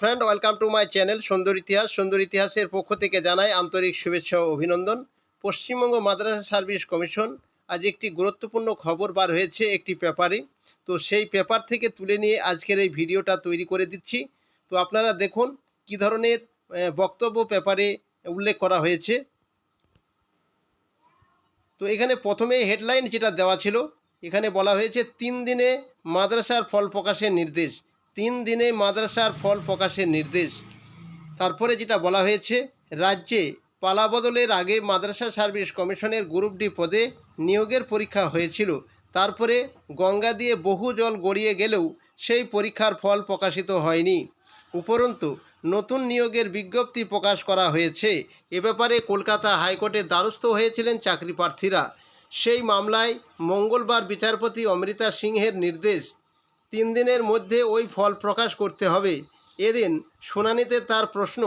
Friend welcome to my channel সুন্দর ইতিহাস। সুন্দর ইতিহাসের পক্ষ থেকে জানাই আন্তরিক শুভেচ্ছা ও অভিনন্দন। পশ্চিমবঙ্গ মাদ্রাসা সার্ভিস কমিশন আজ একটি গুরুত্বপূর্ণ খবর বার হয়েছে একটি পেপারে। তো সেই পেপার থেকে তুলে নিয়ে আজকের এই ভিডিওটা তৈরি করে দিচ্ছি। তো আপনারা দেখুন কি ধরনের বক্তব্য পেপারে উল্লেখ করা হয়েছে। তো এখানে প্রথমে হেডলাইন যেটা দেওয়া ছিল, এখানে বলা হয়েছে, তিন দিনে মাদ্রাসার ফল প্রকাশের নির্দেশ। তিন দিনে মাদ্রাসার ফল প্রকাশের নির্দেশ। তারপরে যেটা বলা হয়েছে, রাজ্যে পালাবদলের আগে মাদ্রাসা সার্ভিস কমিশনের গ্রুপ ডি পদে নিয়োগের পরীক্ষা হয়েছিল। তারপরে গঙ্গা দিয়ে বহু জল গড়িয়ে গেলেও সেই পরীক্ষার ফল প্রকাশিত হয়নি। উপরন্তু নতুন নিয়োগের বিজ্ঞপ্তি প্রকাশ করা হয়েছে। এ ব্যাপারে কলকাতা হাইকোর্টে দ্বারস্থ হয়েছিলেন চাকরি প্রার্থীরা। সেই মামলায় মঙ্গলবার বিচারপতি অমৃতা সিংহের নির্দেশ তিন দিনের মধ্যে ওই ফল প্রকাশ করতে হবে। এদিন শুনানিতে তার প্রশ্ন,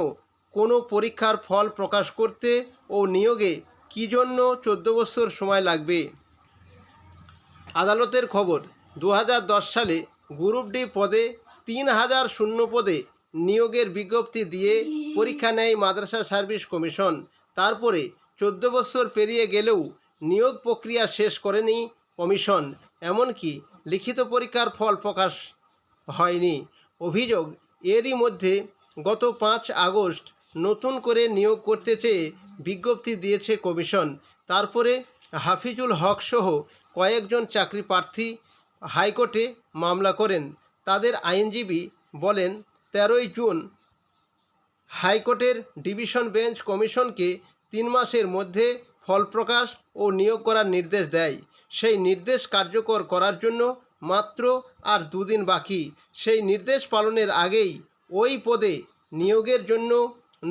কোনো পরীক্ষার ফল প্রকাশ করতে ও নিয়োগে কী জন্য চোদ্দ বছর সময় লাগবে? আদালতের খবর দু হাজার দশ সালে গ্রুপ ডি পদে তিন হাজার শূন্য পদে নিয়োগের বিজ্ঞপ্তি দিয়ে পরীক্ষা নেয় মাদ্রাসা সার্ভিস কমিশন। তারপরে চোদ্দ বছর পেরিয়ে গেলেও নিয়োগ প্রক্রিয়া শেষ করেনি কমিশন। এমনকি লিখিত পরীক্ষার ফল প্রকাশ হয়নি। অভিযোগ, এরই মধ্যে গত পাঁচ আগস্ট নতুন করে নিয়োগ করতে চেয়ে বিজ্ঞপ্তি দিয়েছে কমিশন। তারপরে হাফিজুল হক সহ কয়েকজন চাকরি প্রার্থী হাইকোর্টে মামলা করেন। তাদের আইনজীবী বলেন, তেরোই জুন হাইকোর্টের ডিভিশন বেঞ্চ কমিশনকে তিন মাসের মধ্যে ফল প্রকাশ ও নিয়োগ করার নির্দেশ দেয়। সেই নির্দেশ কার্যকর করার জন্য মাত্র আর দুদিন বাকি। সেই নির্দেশ পালনের আগেই ওই পদে নিয়োগের জন্য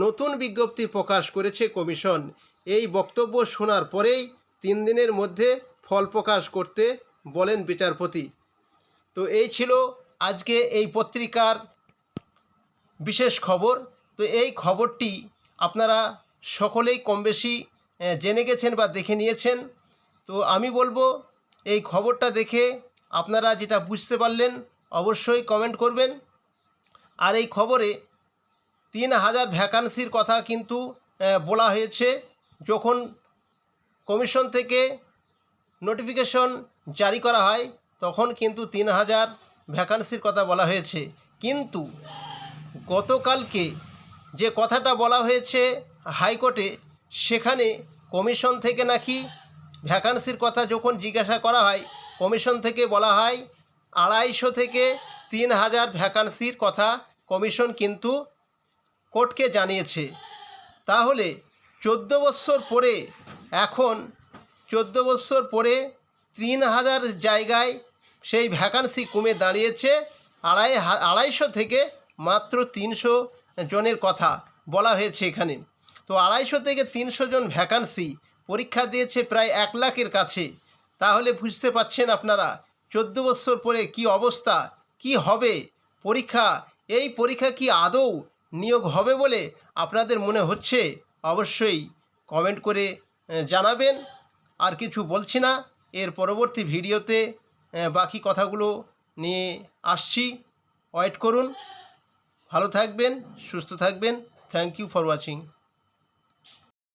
নতুন বিজ্ঞপ্তি প্রকাশ করেছে কমিশন। এই বক্তব্য শোনার পরেই তিন দিনের মধ্যে ফল প্রকাশ করতে বলেন বিচারপতি। তো এই ছিল আজকে এই পত্রিকার বিশেষ খবর। তো এই খবরটি আপনারা সকলেই কম বেশি জেনে গেছেন বা দেখে নিয়েছেন। তো আমি বলব, এই খবরটা দেখে আপনারা যেটা বুঝতে পারলেন, অবশ্যই কমেন্ট করবেন। আর এই খবরে তিন হাজার ভ্যাকান্সির কথা কিন্তু বলা হয়েছে। যখন কমিশন থেকে নোটিফিকেশন জারি করা হয়, তখন কিন্তু তিন হাজার ভ্যাকান্সির কথা বলা হয়েছে। কিন্তু গতকালকে যে কথাটা বলা হয়েছে হাইকোর্টে, সেখানে কমিশন থেকে নাকি ভ্যাকান্সির কথা যখন জিজ্ঞাসা করা হয়, কমিশন থেকে বলা হয়, আড়াইশো থেকে তিন হাজার ভ্যাকান্সির কথা কমিশন কিন্তু কোর্টকে জানিয়েছে। তাহলে চোদ্দ বৎসর পরে, এখন চোদ্দ বৎসর পরে তিন হাজার জায়গায় সেই ভ্যাকান্সি কমে দাঁড়িয়েছে, আড়াই আড়াইশো থেকে মাত্র তিনশো জনের কথা বলা হয়েছে এখানে। তো আড়াইশো থেকে তিনশো জন ভ্যাকান্সি পরীক্ষা দিয়েছে প্রায় এক লাখের কাছে। তাহলে বুঝতে পাচ্ছেন আপনারা, চোদ্দ বছর পরে কি অবস্থা, কি হবে? পরীক্ষা, এই পরীক্ষা কি আদৌ নিয়োগ হবে বলে আপনাদের মনে হচ্ছে? অবশ্যই কমেন্ট করে জানাবেন। আর কিছু বলছি না, এর পরবর্তী ভিডিওতে বাকি কথাগুলো নিয়ে আসছি। ওয়েট করুন। ভালো থাকবেন, সুস্থ থাকবেন। Thank you for watching.